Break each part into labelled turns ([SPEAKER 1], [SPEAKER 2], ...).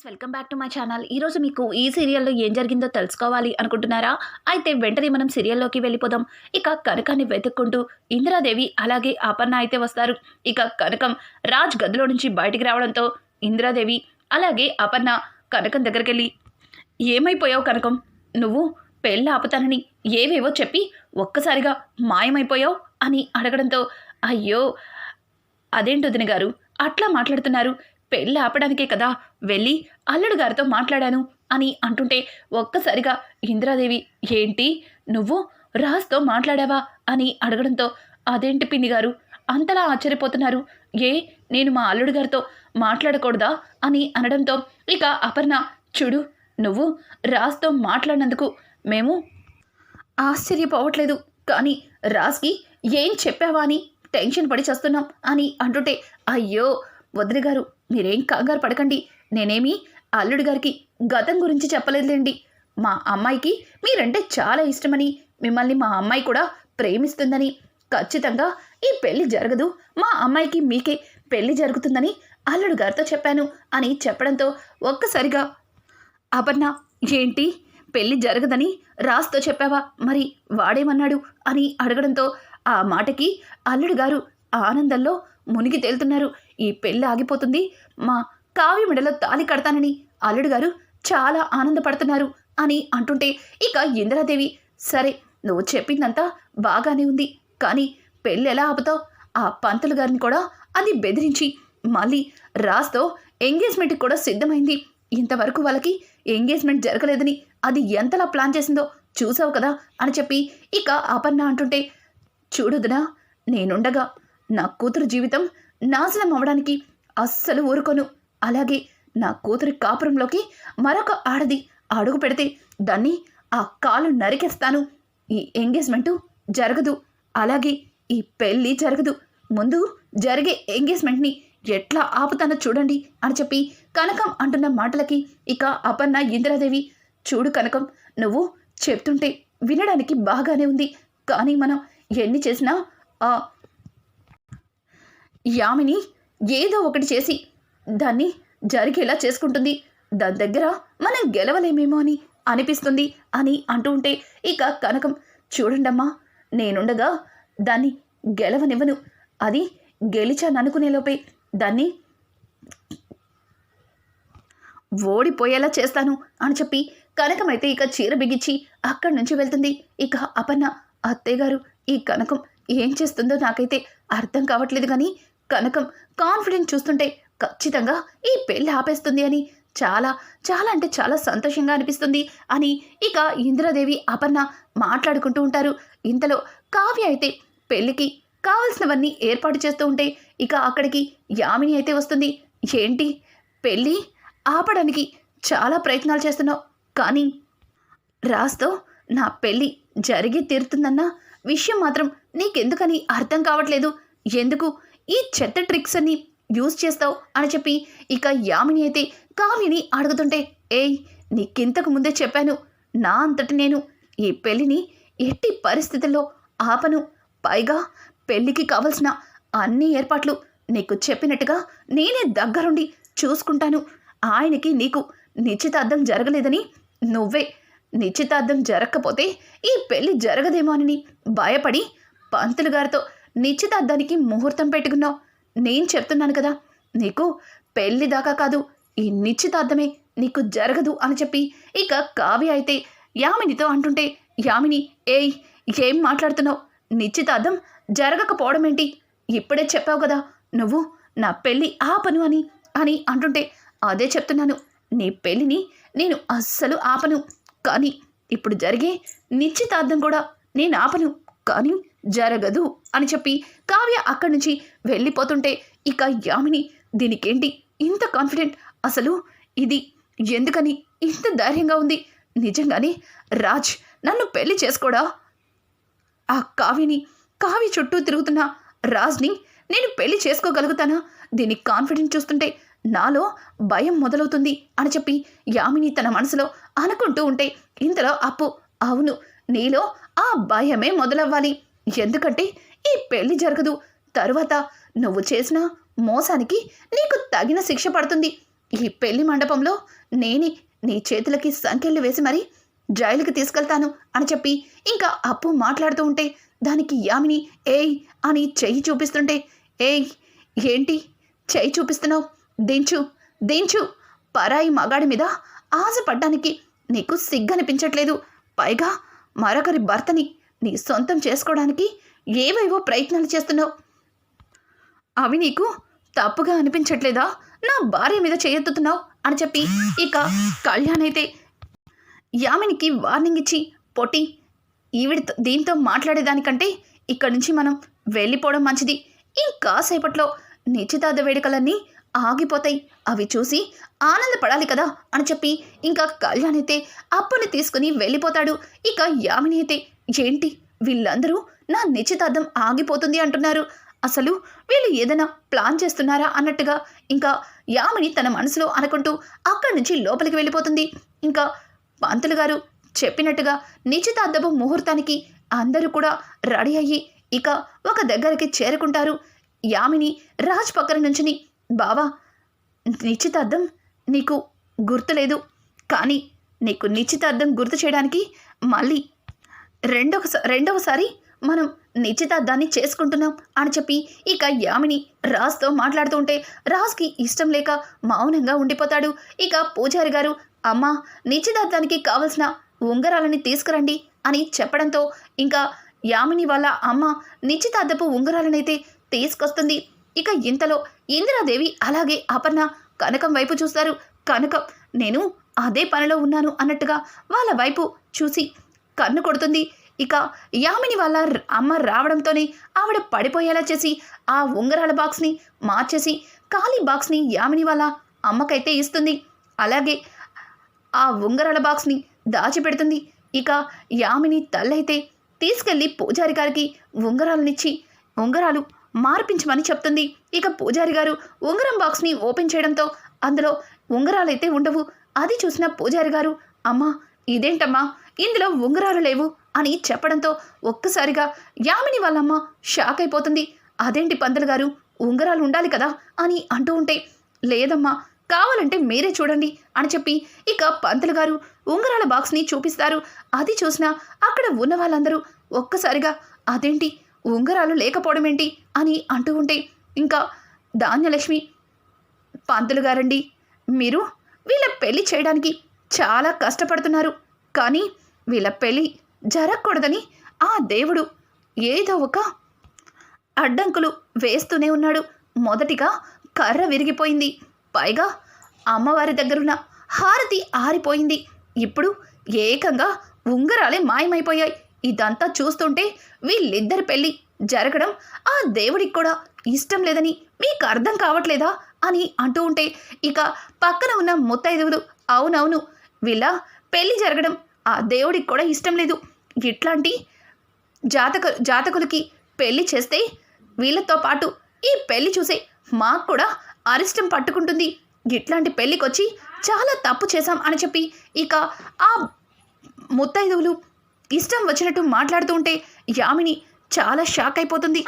[SPEAKER 1] Friends welcome back to my channel. ఈరోజు మీకు ఈ సీరియల్లో ఏం జరిగిందో తెలుసుకోవాలి అనుకుంటున్నారా? అయితే వెంటనే మనం సీరియల్లోకి వెళ్ళిపోదాం. ఇక కనకాన్ని వెతుక్కుంటూ ఇందిరాదేవి అలాగే అపర్ణ అయితే వస్తారు. ఇక కనకం రాజ్ గదిలో నుంచి బయటికి రావడంతో ఇందిరాదేవి అలాగే అపర్ణ కనకం దగ్గరికి వెళ్ళి ఏమైపోయావు కనకం? నువ్వు పెళ్ళి ఆపుతానని ఏవేవో చెప్పి ఒక్కసారిగా మాయమైపోయావు? అని అడగడంతో అయ్యో అదేంటి వదిన గారు అట్లా మాట్లాడుతున్నారు. పెళ్ళి ఆపడానికే కదా వెళ్ళి అల్లుడు గారితో మాట్లాడాను అని అంటుంటే ఒక్కసారిగా ఇందిరాదేవి ఏంటి? నువ్వు రాజ్తో మాట్లాడావా? అని అడగడంతో అదేంటి పిన్ని గారు? అంతలా ఆశ్చర్యపోతున్నారు. ఏ నేను మా అల్లుడు గారితో మాట్లాడకూడదా? అని అనడంతో ఇక అపర్ణ చూడు నువ్వు రాజ్తో మాట్లాడినందుకు మేము ఆశ్చర్యపోవట్లేదు. కానీ రాజ్కి ఏం చెప్పావా అని టెన్షన్ పడి చేస్తున్నాం అని అంటుంటే అయ్యో వదిన గారు మీరేం కంగారు పడకండి. నేనేమి అల్లుడి గారికి గతం గురించి చెప్పలేదులేండి. మా అమ్మాయికి మీరంటే చాలా ఇష్టమని మిమ్మల్ని మా అమ్మాయి కూడా ప్రేమిస్తుందని. ఖచ్చితంగా ఈ పెళ్ళి జరగదు. మా అమ్మాయికి మీకే పెళ్ళి జరుగుతుందని అల్లుడు గారితో చెప్పాను అని చెప్పడంతో ఒక్కసారిగా అపర్ణ ఏంటి? పెళ్ళి జరగదని రాస్తో చెప్పావా? మరి వాడేమన్నాడు? అని అడగడంతో ఆ మాటకి అల్లుడు గారు ఆనందంలో మునిగి తేలుతున్నారు. ఈ పెళ్ళి ఆగిపోతుంది. మా కావ్య మెడలో తాలి కడతానని అల్లుడు గారు చాలా ఆనందపడుతున్నారు అని అంటుంటే ఇక ఇందిరాదేవి సరే నువ్వు చెప్పిందంతా బాగానే ఉంది. కానీ పెళ్ళి ఎలా ఆపుతావు? ఆ పంతులు గారిని కూడా అది బెదిరించి మళ్ళీ రాస్తో ఎంగేజ్మెంట్కి కూడా సిద్ధమైంది. ఇంతవరకు వాళ్ళకి ఎంగేజ్మెంట్ జరగలేదని అది ఎంతలా ప్లాన్ చేసిందో చూసావు కదా అని చెప్పి ఇక అపర్ణ అంటుంటే చూడుదునా నేనుండగా నా కూతురు జీవితం నాశనం అవ్వడానికి అస్సలు ఊరుకోను. అలాగే నా కూతురి కాపురంలోకి మరొక ఆడది అడుగు పెడితే దాన్ని ఆ కాలు నరికేస్తాను. ఈ ఎంగేజ్మెంటు జరగదు. అలాగే ఈ పెళ్ళి జరగదు. ముందు జరిగే ఎంగేజ్మెంట్ని ఎట్లా ఆపుతానో చూడండి అని చెప్పి కనకం అంటున్న మాటలకి ఇక అపర్ణ ఇందిరాదేవి చూడు కనకం నువ్వు చెప్తుంటే వినడానికి బాగానే ఉంది. కానీ మనం ఎన్ని చేసినా ఆ యామిని ఏదో ఒకటి చేసి దాన్ని జరిగేలా చేసుకుంటుంది. దాని దగ్గర మనం గెలవలేమేమో అని అనిపిస్తుంది అని అంటూ ఉంటే ఇక కనకం చూడండమ్మా నేనుండగా దాన్ని గెలవనివ్వను. అది గెలిచాననుకునేలోపే దాన్ని ఓడిపోయేలా చేస్తాను అని చెప్పి కనకమైతే ఇక చీర బిగించి అక్కడి నుంచి వెళ్తుంది. ఇక అపర్ణ అత్తయ్య గారు ఈ కనకం ఏం చేస్తుందో నాకైతే అర్థం కావట్లేదు కానీ కనకం కాన్ఫిడెంట్ చూస్తుంటే ఖచ్చితంగా ఈ పెళ్ళి ఆపేస్తుంది అని. చాలా చాలా అంటే చాలా సంతోషంగా అనిపిస్తుంది అని ఇక ఇంద్రదేవి అపర్ణ మాట్లాడుకుంటూ ఉంటారు. ఇంతలో కావ్య అయితే పెళ్ళికి కావలసినవన్నీ ఏర్పాటు చేస్తూ ఉంటే ఇక అక్కడికి యామిని అయితే వస్తుంది. ఏంటి? పెళ్ళి ఆపడానికి చాలా ప్రయత్నాలు చేస్తున్నావు. కానీ రాస్తో నా పెళ్ళి జరిగి తీరుతుందన్న విషయం మాత్రం నీకెందుకని అర్థం కావట్లేదు. ఎందుకు? ఈ చెత్త ట్రిక్స్ అన్ని యూజ్ చేస్తావు అని చెప్పి ఇక యామిని అయితే కామిని అడుగుతుంటే ఏయ్ నీకింతకు ముందే చెప్పాను. నా అంతటి నేను ఈ పెళ్ళిని ఎట్టి పరిస్థితుల్లో ఆపను. పైగా పెళ్ళికి కావలసిన అన్ని ఏర్పాట్లు నీకు చెప్పినట్టుగా నేనే దగ్గరుండి చూసుకుంటాను. ఆయనకి నీకు నిశ్చితార్థం జరగలేదని నువ్వే నిశ్చితార్థం జరగకపోతే ఈ పెళ్ళి జరగదేమో అని భయపడి పంతులు గారితో నిశ్చితార్థానికి ముహూర్తం పెట్టుకున్నావు. నేను చెప్తున్నాను కదా నీకు పెళ్ళి దాకా కాదు ఈ నిశ్చితార్థమే నీకు జరగదు అని చెప్పి ఇక కావ్య అయితే యామినితో అంటుంటే యామిని ఏయ్ ఏం మాట్లాడుతున్నావు? నిశ్చితార్థం జరగకపోవడం ఏంటి? ఇప్పుడే చెప్పావు కదా నువ్వు నా పెళ్ళి ఆపను అని అని అంటుంటే అదే చెప్తున్నాను. నీ పెళ్ళిని నేను అస్సలు ఆపను. కానీ ఇప్పుడు జరిగే నిశ్చితార్థం కూడా నేను ఆపను. కానీ జరగదు అని చెప్పి కావ్య అక్కడి నుంచి వెళ్ళిపోతుంటే ఇక యామిని దీనికేంటి ఇంత కాన్ఫిడెంట్ అసలు ఇది ఎందుకని ఇంత ధైర్యంగా ఉంది? నిజంగానే రాజ్ నన్ను పెళ్ళి చేసుకోడా? ఆ కావ్యని కావ్య చుట్టూ తిరుగుతున్న రాజ్ని నేను పెళ్ళి చేసుకోగలుగుతానా? దీని కాన్ఫిడెంట్ చూస్తుంటే నాలో భయం మొదలవుతుంది అని చెప్పి యామిని తన మనసులో అనుకుంటూ ఉంటే ఇంతలో అప్పు అవును నీలో ఆ భయమే మొదలవ్వాలి. ఎందుకంటే ఈ పెళ్ళి జరగదు. తరువాత నువ్వు చేసిన మోసానికి నీకు తగిన శిక్ష పడుతుంది. ఈ పెళ్ళి మండపంలో నేనే నీ చేతులకి సంఖ్యలు వేసి మరీ జైలుకి తీసుకెళ్తాను అని చెప్పి ఇంకా అప్పు మాట్లాడుతూ ఉంటే దానికి యామిని ఏయ్ అని చెయ్యి చూపిస్తుంటే ఏయ్ ఏంటి చెయ్యి చూపిస్తున్నావు? దించు దించు పరాయి మగాడి మీద ఆశపడ్డానికి నీకు సిగ్గనిపించట్లేదు. పైగా మరొకరి భర్తని నీ సొంతం చేసుకోవడానికి ఏవేవో ప్రయత్నాలు చేస్తున్నావు? అవి నీకు తప్పుగా అనిపించట్లేదా? నా భార్య మీద చేయెత్తుతున్నావు అని చెప్పి ఇక కళ్యాణ్ అయితే యామినికి వార్నింగ్ ఇచ్చి పొట్టి ఈవిడ దీంతో మాట్లాడేదానికంటే ఇక్కడి నుంచి మనం వెళ్ళిపోవడం మంచిది. ఇంకాసేపట్లో నిశ్చితార్థ వేడుకలన్నీ ఆగిపోతాయి. అవి చూసి ఆనందపడాలి కదా అని చెప్పి ఇంకా కళ్యాణ్ అయితే అప్పుని తీసుకుని వెళ్ళిపోతాడు. ఇక యామిని అయితే ఏంటి? వీళ్ళందరూ నా నిశ్చితార్థం ఆగిపోతుంది అంటున్నారు. అసలు వీళ్ళు ఏదైనా ప్లాన్ చేస్తున్నారా? అన్నట్టుగా ఇంకా యామిని తన మనసులో అనుకుంటూ అక్కడి నుంచి లోపలికి వెళ్ళిపోతుంది. ఇంకా పంతులు గారు చెప్పినట్టుగా నిశ్చితార్థపు ముహూర్తానికి అందరూ కూడా రెడీ అయ్యి ఇక ఒక దగ్గరికి చేరుకుంటారు. యామిని రాజ్ పక్కన నుంచుని బావా నిశ్చితార్థం నీకు గుర్తులేదు. కానీ నీకు నిశ్చితార్థం గుర్తు చేయడానికి మళ్ళీ రెండవ రెండవసారి మనం నిశ్చితార్థాన్ని చేసుకుంటున్నాం అని చెప్పి ఇక యామిని రాజ్తో మాట్లాడుతూ ఉంటే రాజ్కి ఇష్టం లేక మౌనంగా ఉండిపోతాడు. ఇక పూజారి గారు అమ్మ నిశ్చితార్థానికి కావలసిన ఉంగరాలని తీసుకురండి అని చెప్పడంతో ఇంకా యామిని వాళ్ళ అమ్మ నిశ్చితార్థపు ఉంగరాలనైతే తీసుకొస్తుంది. ఇక ఇంతలో ఇందిరాదేవి అలాగే అపర్ణ కనకం వైపు చూస్తారు. కనకం నేను అదే పనిలో ఉన్నాను అన్నట్టుగా వాళ్ళ వైపు చూసి కన్ను కొడుతుంది. ఇక యామిని వాళ్ళ అమ్మ రావడంతోనే ఆవిడ పడిపోయేలా చేసి ఆ ఉంగరాల బాక్స్ని మార్చేసి ఖాళీ బాక్స్ని యామిని వాళ్ళ అమ్మకైతే ఇస్తుంది. అలాగే ఆ ఉంగరాల బాక్స్ని దాచిపెడుతుంది. ఇక యామిని తల్లైతే తీసుకెళ్ళి పూజారి గారికి ఉంగరాలనిచ్చి ఉంగరాలు మార్పించమని చెప్తుంది. ఇక పూజారి గారు ఉంగరం బాక్స్ని ఓపెన్ చేయడంతో అందులో ఉంగరాలైతే ఉండవు. అది చూసిన పూజారి గారు అమ్మా ఇదేంటమ్మా? ఇందులో ఉంగరాలు లేవు అని చెప్పడంతో ఒక్కసారిగా యామిని వాళ్ళమ్మ షాక్ అయిపోతుంది. అదేంటి పంతులు గారు? ఉంగరాలు ఉండాలి కదా అని అంటూ ఉంటే లేదమ్మా కావాలంటే మీరే చూడండి అని చెప్పి ఇక పంతులు గారు ఉంగరాల బాక్స్ని చూపిస్తారు. అది చూసినా అక్కడ ఉన్న వాళ్ళందరూ ఒక్కసారిగా అదేంటి? ఉంగరాలు లేకపోవడం ఏంటి అని అంటూ ఉంటే ఇంకా ధాన్యలక్ష్మి పంతులు గారండి మీరు వీళ్ళ పెళ్ళి చేయడానికి చాలా కష్టపడుతున్నారు. కానీ వీళ్ళ పెళ్ళి జరగకూడదని ఆ దేవుడు ఏదో ఒక అడ్డంకులు వేస్తూనే ఉన్నాడు. మొదటిగా కర్ర విరిగిపోయింది. పైగా అమ్మవారి దగ్గరున్న హారతి ఆరిపోయింది. ఇప్పుడు ఏకంగా ఉంగరాలే మాయమైపోయాయి. ఇదంతా చూస్తుంటే వీళ్ళిద్దరి పెళ్ళి జరగడం ఆ దేవుడికి కూడా ఇష్టం లేదని మీకు అర్థం కావట్లేదా అని అంటూ ఉంటే ఇక పక్కన ఉన్న ముత్తైదువులు అవునవును వీళ్ళ పెళ్ళి జరగడం ఆ దేవుడికి కూడా ఇష్టం లేదు. ఇట్లాంటి జాతక జాతకులకి పెళ్ళి చేస్తే వీళ్ళతో పాటు ఈ పెళ్ళి చూసే మాకు కూడా అరిష్టం పట్టుకుంటుంది. ఇట్లాంటి పెళ్ళికొచ్చి చాలా తప్పు చేశాం అని చెప్పి ఇక ఆ ముత్తైదువులు ఇష్టం వచ్చినట్టు మాట్లాడుతూ ఉంటే యామిని చాలా షాక్ అయిపోతుంది.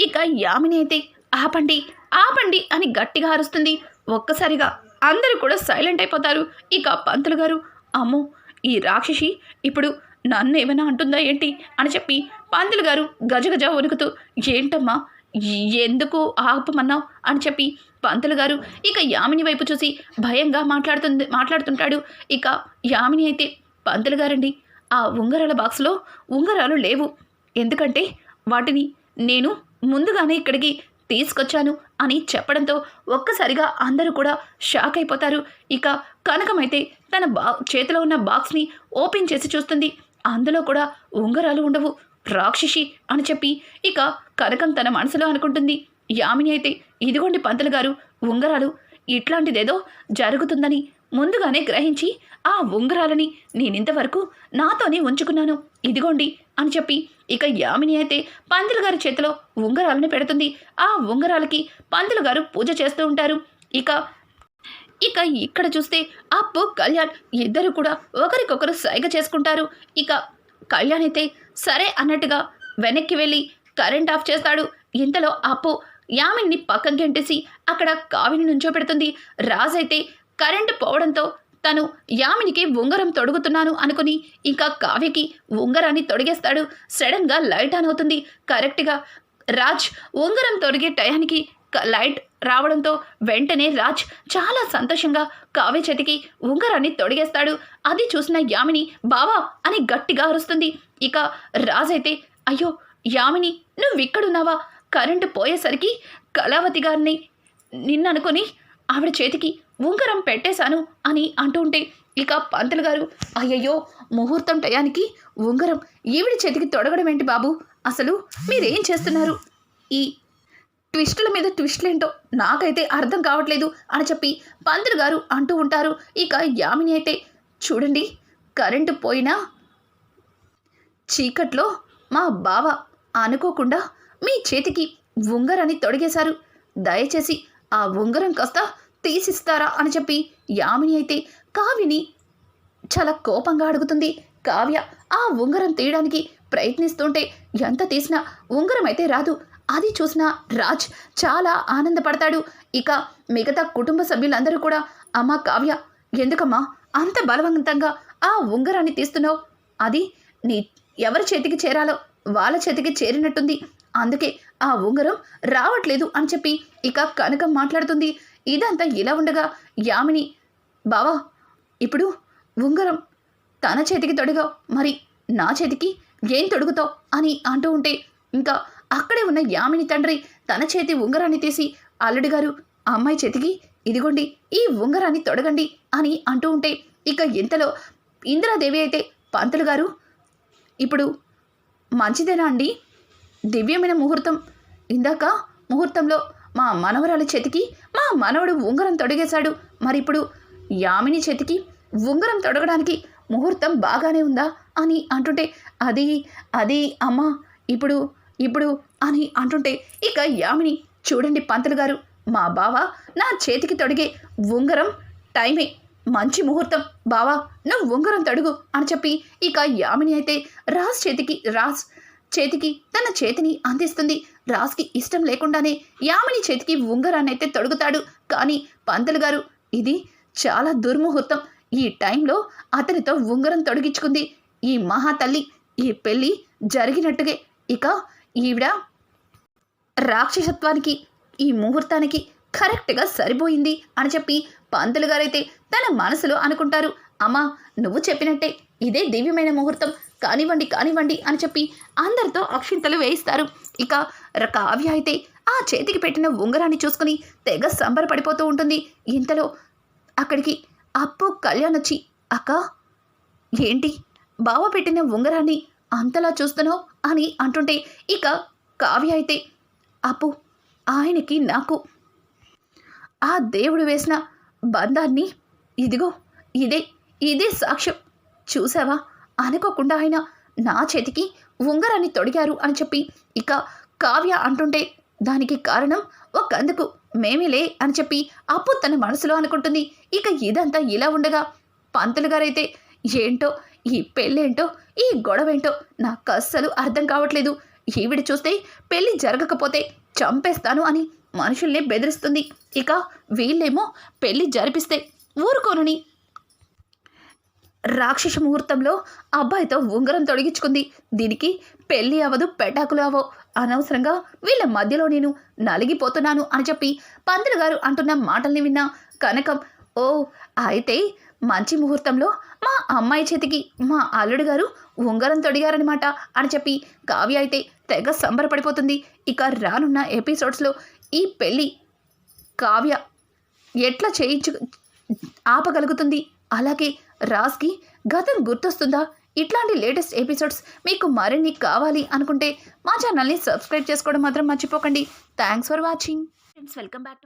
[SPEAKER 1] ఇక యామిని అయితే ఆపండి ఆపండి అని గట్టిగా అరుస్తుంది. ఒక్కసారిగా అందరూ కూడా సైలెంట్ అయిపోతారు. ఇక పంతులు గారు అమ్మో ఈ రాక్షసి ఇప్పుడు నన్ను ఏమైనా అంటుందా ఏంటి అని చెప్పి పంతులు గారు గజగజ వణుకుతూ ఏంటమ్మా ఎందుకు ఆపమన్నావు? అని చెప్పి పంతులు గారు ఇక యామిని వైపు చూసి భయంగా మాట్లాడుతుంది మాట్లాడుతుంటాడు. ఇక యామిని అయితే పంతులు గారండి ఆ ఉంగరాల బాక్స్లో ఉంగరాలు లేవు. ఎందుకంటే వాటిని నేను ముందుగానే ఇక్కడికి తీసుకొచ్చాను అని చెప్పడంతో ఒక్కసారిగా అందరూ కూడా షాక్ అయిపోతారు. ఇక కనకమైతే తన బా చేతిలో ఉన్న బాక్స్ని ఓపెన్ చేసి చూస్తుంది. అందులో కూడా ఉంగరాలు ఉండవు. రాక్షసి అని చెప్పి ఇక కనకం తన మనసులో అనుకుంటుంది. యామిని అయితే ఇదిగోండి పంతులు గారు ఉంగరాలు ఇట్లాంటిదేదో జరుగుతుందని ముందుగానే గ్రహించి ఆ ఉంగరాలని నేనింతవరకు నాతోనే ఉంచుకున్నాను. ఇదిగోండి అని చెప్పి ఇక యామిని అయితే పంతులు గారి చేతిలో ఉంగరాలను పెడుతుంది. ఆ ఉంగరాలకి పంతులు గారు పూజ చేస్తూ ఉంటారు. ఇక ఇక ఇక్కడ చూస్తే అప్పు కళ్యాణ్ ఇద్దరు కూడా ఒకరికొకరు సైగ చేసుకుంటారు. ఇక కళ్యాణ్ అయితే సరే అన్నట్టుగా వెనక్కి వెళ్ళి కరెంట్ ఆఫ్ చేస్తాడు. ఇంతలో అప్పు యామిని పక్కకి గెంటేసి అక్కడ కావిని నుంచో పెడుతుంది రాజైతే కరెంటు పోవడంతో తను యామినికి ఉంగరం తొడుగుతున్నాను అనుకుని ఇంకా కావ్యకి ఉంగరాన్ని తొడిగేస్తాడు. సడన్గా లైట్ ఆన్ అవుతుంది. కరెక్ట్గా రాజ్ ఉంగరం తొడిగే టయానికి లైట్ రావడంతో వెంటనే రాజ్ చాలా సంతోషంగా కావ్య చేతికి ఉంగరాన్ని తొడిగేస్తాడు. అది చూసిన యామిని బావా అని గట్టిగా అరుస్తుంది. ఇక రాజ్ అయితే అయ్యో యామిని నువ్వు ఇక్కడున్నావా? కరెంటు పోయేసరికి కళావతి గారిని నిన్ననుకొని ఆవిడ చేతికి ఉంగరం పెట్టేశాను అని అంటూ ఉంటే ఇక పంతులు గారు అయ్యయ్యో ముహూర్తం టయానికి ఉంగరం ఈవిడి చేతికి తొడగడం ఏంటి బాబు? అసలు మీరేం చేస్తున్నారు? ఈ ట్విస్టుల మీద ట్విస్టులేంటో నాకైతే అర్థం కావట్లేదు అని చెప్పి పంతులు గారు అంటూ ఉంటారు. ఇక యామిని అయితే చూడండి కరెంటు పోయినా చీకట్లో మా బావ అనుకోకుండా మీ చేతికి ఉంగరాన్ని తొడిగేశారు. దయచేసి ఆ ఉంగరం కాస్త తీసిస్తారా అని చెప్పి యామిని అయితే కావ్యని చాలా కోపంగా అడుగుతుంది. కావ్య ఆ ఉంగరం తీయడానికి ప్రయత్నిస్తుంటే ఎంత తీసినా ఉంగరం అయితే రాదు. అది చూసిన రాజ్ చాలా ఆనందపడతాడు. ఇక మిగతా కుటుంబ సభ్యులందరూ కూడా అమ్మ కావ్య ఎందుకమ్మా అంత బలవంతంగా ఆ ఉంగరాన్ని తీస్తున్నావు? అది నీ ఎవరి చేతికి చేరాలో వాళ్ళ చేతికి చేరినట్టుంది. అందుకే ఆ ఉంగరం రావట్లేదు అని చెప్పి ఇక కనకం మాట్లాడుతుంది. ఇదంతా ఇలా ఉండగా యామిని బావా ఇప్పుడు ఉంగరం తన చేతికి తొడగా మరి నా చేతికి ఏం తొడుగుతావు? అని అంటూ ఉంటే ఇంకా అక్కడే ఉన్న యామిని తండ్రి తన చేతి ఉంగరాన్ని తీసి అల్లుడి గారు ఆ అమ్మాయి చేతికి ఇదిగోండి ఈ ఉంగరాన్ని తొడగండి అని అంటూ ఉంటే ఇక ఇంతలో ఇందిరాదేవి అయితే పంతులు గారు ఇప్పుడు మంచిదేనా అండి? దివ్యమైన ముహూర్తం. ఇందాక ముహూర్తంలో మా మనవరాల చేతికి మా మనవడు ఉంగరం తొడిగేశాడు. మరి ఇప్పుడు యామిని చేతికి ఉంగరం తొడగడానికి ముహూర్తం బాగానే ఉందా అని అంటుంటే అది అది అమ్మా ఇప్పుడు ఇప్పుడు అని అంటుంటే ఇక యామిని చూడండి పంతులు గారు మా బావ నా చేతికి తొడిగే ఉంగరం టైమే మంచి ముహూర్తం బావా నువ్వు ఉంగరం తడుగు అని చెప్పి ఇక యామిని అయితే రాజ్ చేతికి రాజ్ చేతికి తన చేతిని అందిస్తుంది. రాజ్కి ఇష్టం లేకుండానే యామిని చేతికి ఉంగరాన్నైతే తొడుగుతాడు. కానీ పంతులు గారు ఇది చాలా దుర్ముహూర్తం. ఈ టైంలో అతనితో ఉంగరం తొడిగించుకుంది. ఈ మహాతల్లి ఈ పెళ్ళి జరిగినట్టుగే. ఇక ఈవిడ రాక్షసత్వానికి ఈ ముహూర్తానికి కరెక్ట్గా సరిపోయింది అని చెప్పి పంతులు గారైతే తన మనసులో అనుకుంటారు. అమ్మా నువ్వు చెప్పినట్టే. ఇదే దివ్యమైన ముహూర్తం. కానివ్వండి కానివ్వండి అని చెప్పి అందరితో అక్షింతలు వేయిస్తారు. ఇక ర- కావ్య అయితే ఆ చేతికి పెట్టిన ఉంగరాన్ని చూసుకుని తెగ సంబరపడిపోతూ ఉంటుంది. ఇంతలో అక్కడికి అప్పు కళ్యాణ్ వచ్చి అక్క ఏంటి? బావ పెట్టిన ఉంగరాన్ని అంతలా చూస్తున్నావు? అని అంటుంటే ఇక కావ్య అయితే అప్పు ఆయనకి నాకు ఆ దేవుడు వేసిన బంధాన్ని ఇదిగో ఇదే ఇదే సాక్ష్యం. చూసావా? అనుకోకుండా ఆయన నా చేతికి ఉంగరాన్ని తొడిగారు అని చెప్పి ఇక కావ్య అంటుంటే దానికి కారణం ఒకందుకు మేమేలే అని చెప్పి అప్పు తన మనసులో అనుకుంటుంది. ఇక ఇదంతా ఇలా ఉండగా పంతులు గారైతే ఏంటో ఈ పెళ్ళేంటో ఈ గొడవేంటో నాకు అస్సలు అర్థం కావట్లేదు. ఈవిడ చూస్తే పెళ్ళి జరగకపోతే చంపేస్తాను అని మనుషుల్ని బెదిరిస్తుంది. ఇక వీళ్ళేమో పెళ్ళి జరిపిస్తే ఊరుకోనని రాక్షస ముహూర్తంలో అబ్బాయితో ఉంగరం తొడిగించుకుంది. దీనికి పెళ్ళి అవ్వదు పెటాకులు అవో అనవసరంగా వీళ్ళ మధ్యలో నేను నలిగిపోతున్నాను అని చెప్పి పంతులు గారు అంటున్న మాటల్ని విన్న కనకం ఓ అయితే మంచి ముహూర్తంలో మా అమ్మాయి చేతికి మా అల్లుడు గారు ఉంగరం తొడిగారనమాట అని చెప్పి కావ్య అయితే తెగ సంబరపడిపోతుంది. ఇక రానున్న ఎపిసోడ్స్లో ఈ పెళ్ళి కావ్య ఎట్లా చేయించు ఆపగలుగుతుంది? అలాగే రాజ్కి గతం గుర్తొస్తుందా? ఇట్లాంటి లేటెస్ట్ ఎపిసోడ్స్ మీకు మరిన్ని కావాలి అనుకుంటే మా ఛానల్ని సబ్స్క్రైబ్ చేసుకోవడం మాత్రం మర్చిపోకండి. Thanks for watching. Friends welcome back to